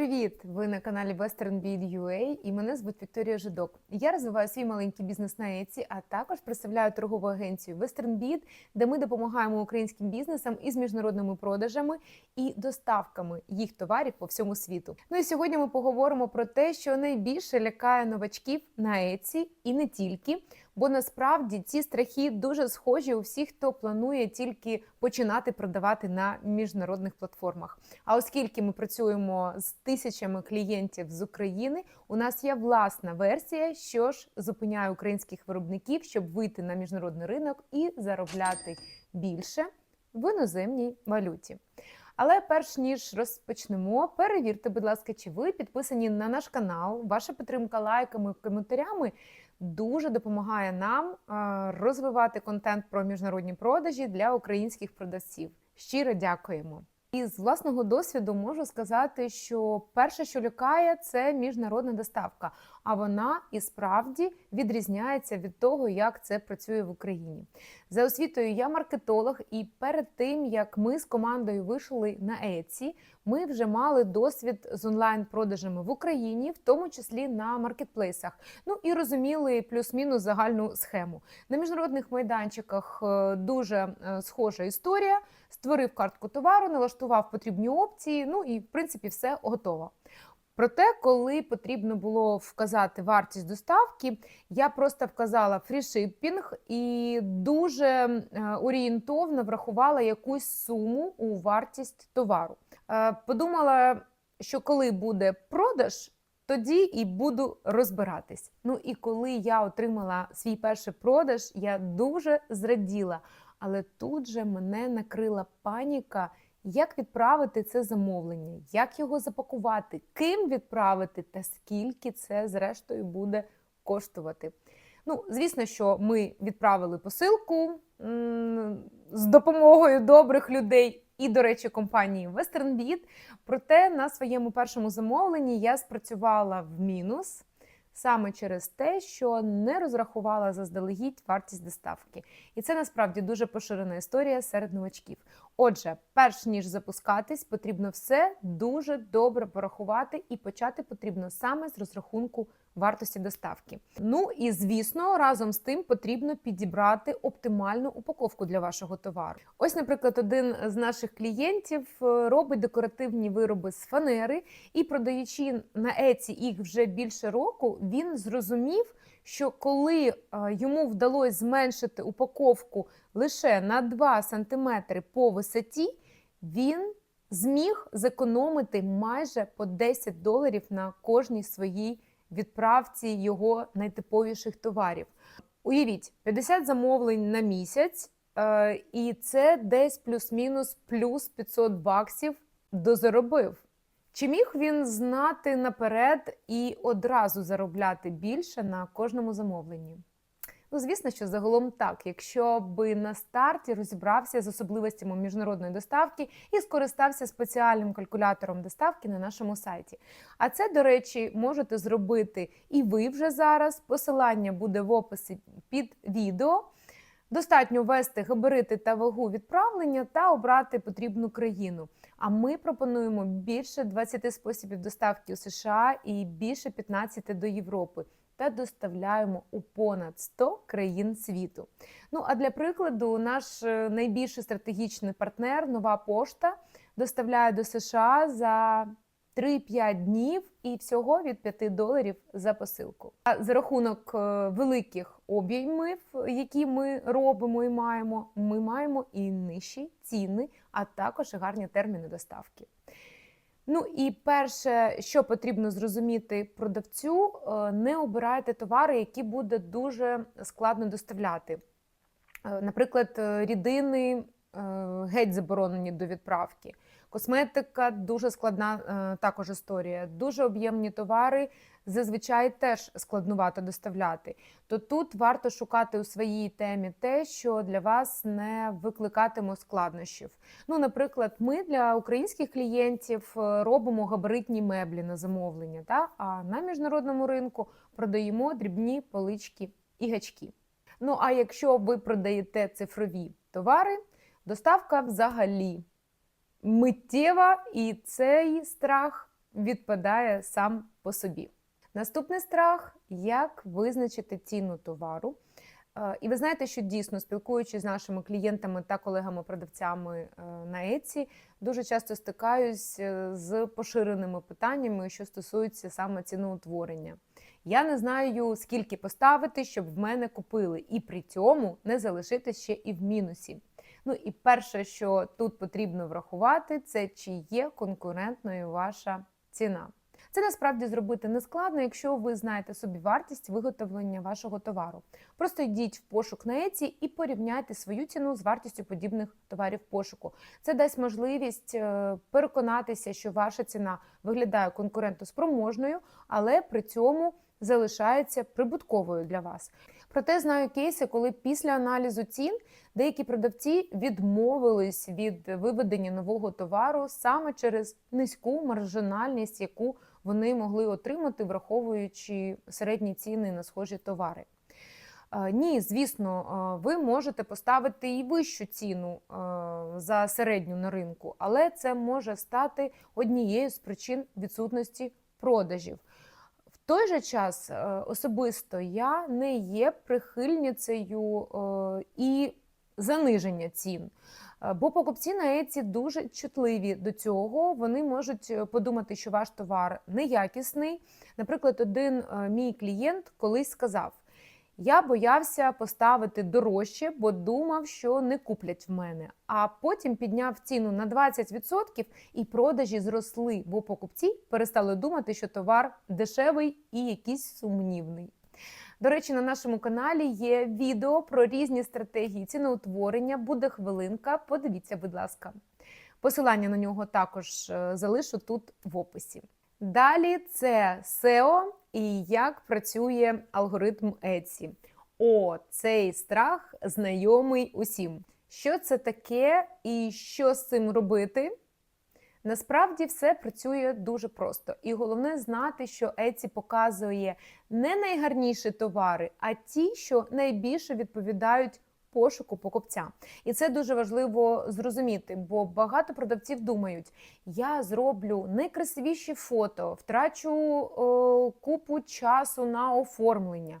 Привіт! Ви на каналі Western Beat UA і мене звуть Вікторія Жидок. Я розвиваю свій маленький бізнес на Etsy, а також представляю торгову агенцію Western Beat, де ми допомагаємо українським бізнесам із міжнародними продажами і доставками їх товарів по всьому світу. Ну і сьогодні ми поговоримо про те, що найбільше лякає новачків на Etsy і не тільки. Бо насправді ці страхи дуже схожі у всіх, хто планує тільки починати продавати на міжнародних платформах. А оскільки ми працюємо з тисячами клієнтів з України, у нас є власна версія, що ж зупиняє українських виробників, щоб вийти на міжнародний ринок і заробляти більше в іноземній валюті. Але перш ніж розпочнемо, перевірте, будь ласка, чи ви підписані на наш канал. Ваша підтримка лайками, коментарями дуже допомагає нам е, розвивати контент про міжнародні продажі для українських продавців. Щиро дякуємо. І з власного досвіду можу сказати, що перше, що лякає, це міжнародна доставка, а вона і справді відрізняється від того, як це працює в Україні. За освітою я маркетолог, і перед тим як ми з командою вийшли на Etsy, ми вже мали досвід з онлайн-продажами в Україні, в тому числі на маркетплейсах. Ну і розуміли плюс-мінус загальну схему. На міжнародних майданчиках е, дуже е, схожа історія. Створив картку товару, налаштував потрібні опції. Ну і в принципі все готово. Проте, коли потрібно було вказати вартість доставки, я просто вказала фрішиппінг і дуже е, орієнтовно врахувала якусь суму у вартість товару. Е, Подумала, що коли буде продаж, тоді і буду розбиратись. Ну і коли я отримала свій перший продаж, я дуже зраділа. Але тут же мене накрила паніка, як відправити це замовлення, як його запакувати, ким відправити та скільки це зрештою буде коштувати. Ну, звісно, що ми відправили посилку з допомогою добрих людей і, до речі, компанії WesternBit. Проте на своєму першому замовленні я спрацювала в мінус. Саме через те, що не розрахувала заздалегідь вартість доставки. І це насправді дуже поширена історія серед новачків. Отже, перш ніж запускатись, потрібно все дуже добре порахувати, і почати потрібно саме з розрахунку вартості доставки. Ну і звісно, разом з тим потрібно підібрати оптимальну упаковку для вашого товару. Ось, наприклад, один з наших клієнтів е, робить декоративні вироби з фанери, і продаючи на Еці їх вже більше року, він зрозумів. Що коли е, йому вдалося зменшити упаковку лише на 2 см по висоті, він зміг зекономити майже по 10 доларів на кожній своїй відправці його найтиповіших товарів. Уявіть, 50 замовлень на місяць, е, і це десь плюс-мінус плюс 500 баксів дозаробив. Чи міг він знати наперед і одразу заробляти більше на кожному замовленні? Ну, звісно, що загалом так, якщо би на старті розібрався з особливостями міжнародної доставки і скористався спеціальним калькулятором доставки на нашому сайті. А це, до речі, можете зробити і ви вже зараз. Посилання буде в описі під відео. Достатньо ввести габарити та вагу відправлення та обрати потрібну країну. А ми пропонуємо більше 20 способів доставки у США і більше 15 до Європи. Та доставляємо у понад 100 країн світу. Ну а для прикладу, наш е, найбільший стратегічний партнер Нова Пошта доставляє до США за 3-5 днів і всього від 5 доларів за посилку. А за рахунок е, великих обіймів, які ми робимо і маємо, ми маємо і нижчі ціни, а також гарні терміни доставки. Ну і перше, що потрібно зрозуміти продавцю, е, не обирайте товари, які буде дуже складно доставляти. Е, Наприклад, рідини геть заборонені до відправки. Косметика дуже складна е, також історія. Дуже об'ємні товари зазвичай теж складнувато доставляти. То тут варто шукати у своїй темі те, що для вас не викликатиме складнощів. Ну, наприклад, ми для українських клієнтів е, робимо габаритні меблі на замовлення, та? а на міжнародному ринку продаємо дрібні полички і гачки. Ну а якщо ви продаєте цифрові товари, доставка взагалі миттєва, і цей страх відпадає сам по собі. Наступний страх як визначити ціну товару. Е, І ви знаєте, що дійсно спілкуючись з нашими клієнтами та колегами-продавцями е, на Etsy, дуже часто стикаюсь е, з поширеними питаннями, що стосуються саме ціноутворення. Я не знаю, скільки поставити, щоб в мене купили, і при цьому не залишитися ще і в мінусі. Ну і перше, що тут потрібно врахувати, це чи є конкурентною ваша ціна. Це насправді зробити не складно, якщо ви знаєте собі вартість виготовлення вашого товару. Просто йдіть в пошук на Еці і порівняйте свою ціну з вартістю подібних товарів пошуку. Це дасть можливість е, переконатися, що ваша ціна виглядає конкурентоспроможною, але при цьому залишається прибутковою для вас. Проте знаю кейси, коли після аналізу цін деякі продавці відмовились від виведення нового товару саме через низьку маржинальність, яку вони могли отримати, враховуючи середні ціни на схожі товари. Е, Ні, звісно, е, ви можете поставити і вищу ціну е, за середню на ринку, але це може стати однією з причин відсутності продажів. Той же час е, особисто я не є прихильницею е, і заниження цін. Е, Бо покупці на Еці дуже чутливі до цього. Вони можуть подумати, що ваш товар неякісний. Наприклад, один мій клієнт колись сказав: я боявся поставити дорожче, бо думав, що не куплять в мене. А потім підняв ціну на 20% і продажі зросли, бо покупці перестали думати, що товар дешевий і якийсь сумнівний. До речі, на нашому каналі є відео про різні стратегії ціноутворення. Буде хвилинка. Подивіться, будь ласка. Посилання на нього також е, залишу тут в описі. Далі це SEO і як працює алгоритм Etsy. О, цей страх знайомий усім. Що це таке і що з цим робити? Насправді все працює дуже просто, і головне знати, що Etsy показує не найгарніші товари, а ті, що найбільше відповідають пошуку покупця. І це дуже важливо зрозуміти, бо багато продавців думають: я зроблю найкрасивіші фото, втрачу о, купу часу на оформлення,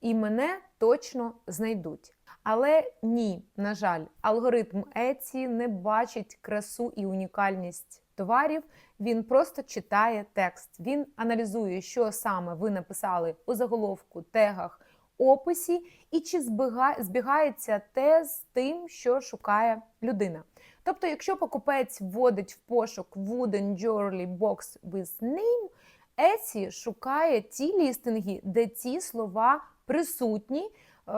і мене точно знайдуть. Але ні, на жаль, алгоритм Etsy не бачить красу і унікальність товарів. Він просто читає текст. Він аналізує, що саме ви написали у заголовку, тегах, описі, і чи збігається те з тим, що шукає людина. Тобто, якщо покупець вводить в пошук Wooden Jewelry Box with Name, Etsy шукає ті лістинги, де ці слова присутні е,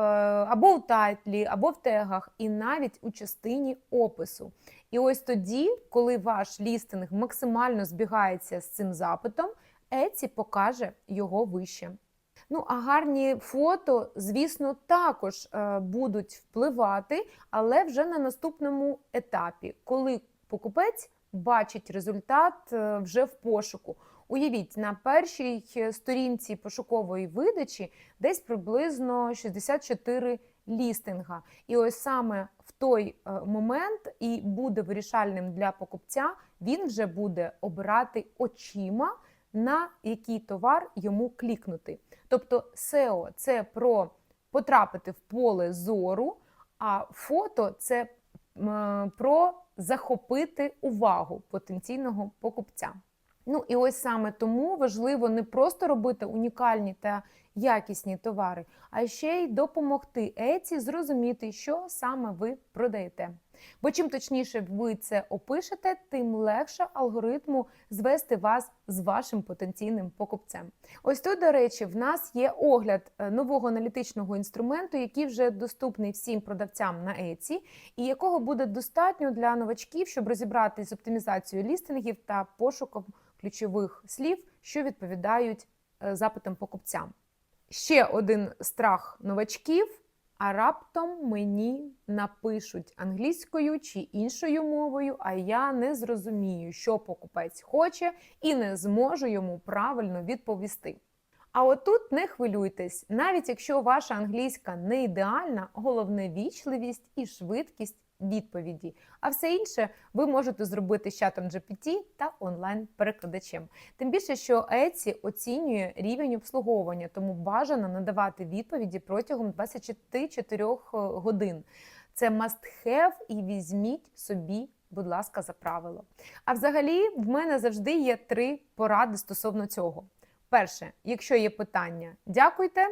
або в тайтлі, або в тегах, і навіть у частині опису. І ось тоді, коли ваш лістинг максимально збігається з цим запитом, Etsy покаже його вище. Ну, а гарні фото, звісно, також е, будуть впливати, але вже на наступному етапі, коли покупець бачить результат е, вже в пошуку. Уявіть, на першій е, сторінці пошукової видачі десь приблизно 64 лістинга. І ось саме в той момент і буде вирішальним для покупця, він вже буде обирати очима, на який товар йому клікнути. Тобто SEO – це про потрапити в поле зору, а фото це про захопити увагу потенційного покупця. Ну і ось саме тому важливо не просто робити унікальні та якісні товари, а ще й допомогти Еці зрозуміти, що саме ви продаєте. Бо чим точніше ви це опишете, тим легше алгоритму звести вас з вашим потенційним покупцем. Ось тут, до речі, в нас є огляд е, нового аналітичного інструменту, який вже доступний всім продавцям на Etsy, і якого буде достатньо для новачків, щоб розібратись з оптимізацією лістингів та пошуком ключових слів, що відповідають е, запитам покупцям. Ще один страх новачків. А раптом мені напишуть англійською чи іншою мовою, а я не зрозумію, що покупець хоче, і не зможу йому правильно відповісти. А отут не хвилюйтесь, навіть якщо ваша англійська не ідеальна, головне вічливість і швидкість відповіді. А все інше ви можете зробити з чатом GPT та онлайн-перекладачем. Тим більше, що Etsy оцінює рівень обслуговування, тому бажано надавати відповіді протягом 24 годин. Це must have і візьміть собі, будь ласка, за правило. А взагалі, в мене завжди є три поради стосовно цього. Перше, якщо є питання, дякуйте.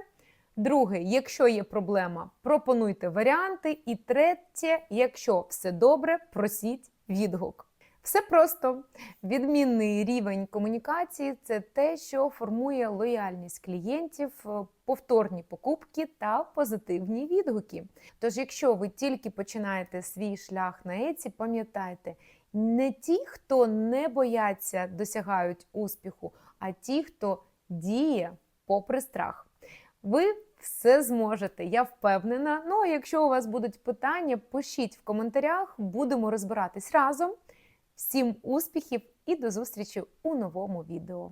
Друге, якщо є проблема, пропонуйте варіанти. І третє, якщо все добре, просіть відгук. Все просто відмінний рівень комунікації це те, що формує лояльність клієнтів, е, повторні покупки та позитивні відгуки. Тож, якщо ви тільки починаєте свій шлях на Еці, пам'ятайте, не ті, хто не бояться, досягають успіху, а ті, хто діє попри страх. Ви все зможете, я впевнена. Ну а якщо у вас будуть питання, пишіть в коментарях, будемо розбиратись разом. Всім успіхів і до зустрічі у новому відео.